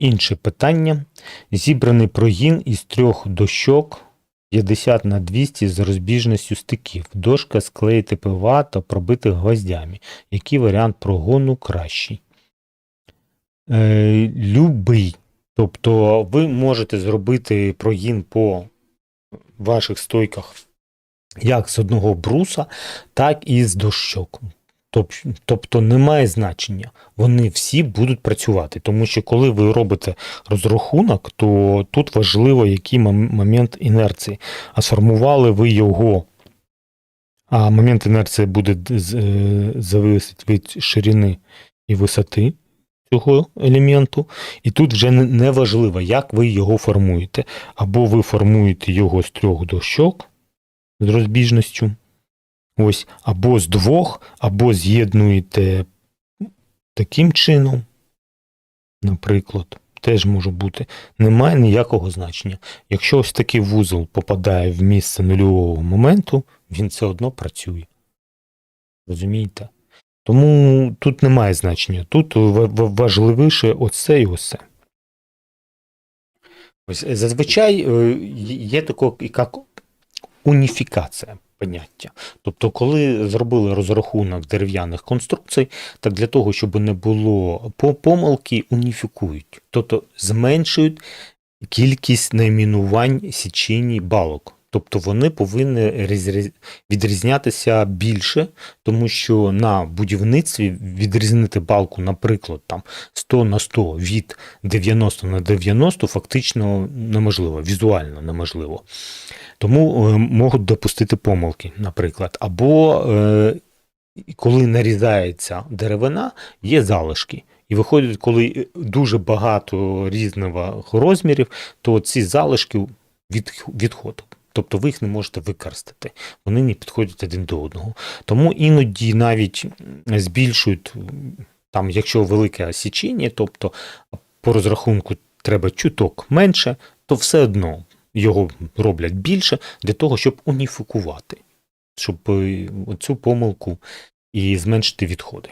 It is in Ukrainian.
Інше питання. Зібраний прогін із трьох дощок 50 на 200 з розбіжністю стиків. Дошка склеїти ПВА та пробити гвоздями. Який варіант прогону кращий? Е, любий. Тобто ви можете зробити прогін по ваших стойках як з одного бруса, так і з дощок. Тоб- Тобто немає значення. Вони всі будуть працювати. Тому що коли ви робите розрахунок, то тут важливо, який момент інерції. А сформували ви його. А момент інерції буде е, зависить від ширини і висоти цього елементу. І тут вже не важливо, як ви його формуєте. Або ви формуєте його з трьох дощок з розбіжністю. Ось, або з двох, або з'єднуєте таким чином, наприклад, теж може бути. Немає ніякого значення. Якщо ось такий вузол попадає в місце нульового моменту, він все одно працює. Розумієте? Тому тут немає значення. Тут ва- ва- важливіше оце і оце. Ось е, зазвичай е, є таке, як уніфікація поняття. Тобто, коли зробили розрахунок дерев'яних конструкцій, так для того, щоб не було помилки, уніфікують, тобто зменшують кількість найменувань січені балок. Тобто вони повинні відрізнятися більше, тому що на будівництві відрізнити балку, наприклад, там 100 на 100 від 90 на 90 фактично неможливо, візуально неможливо. Тому е, можуть допустити помилки, наприклад. Або е, коли нарізається деревина, є залишки. І виходить, коли дуже багато різного розмірів, то ці залишки від, відходять. Тобто ви їх не можете використати. Вони не підходять один до одного. Тому іноді навіть збільшують, там, якщо велике січення, тобто по розрахунку треба чуток менше, то все одно його роблять більше для того, щоб уніфікувати, щоб е, цю помилку і зменшити відходи.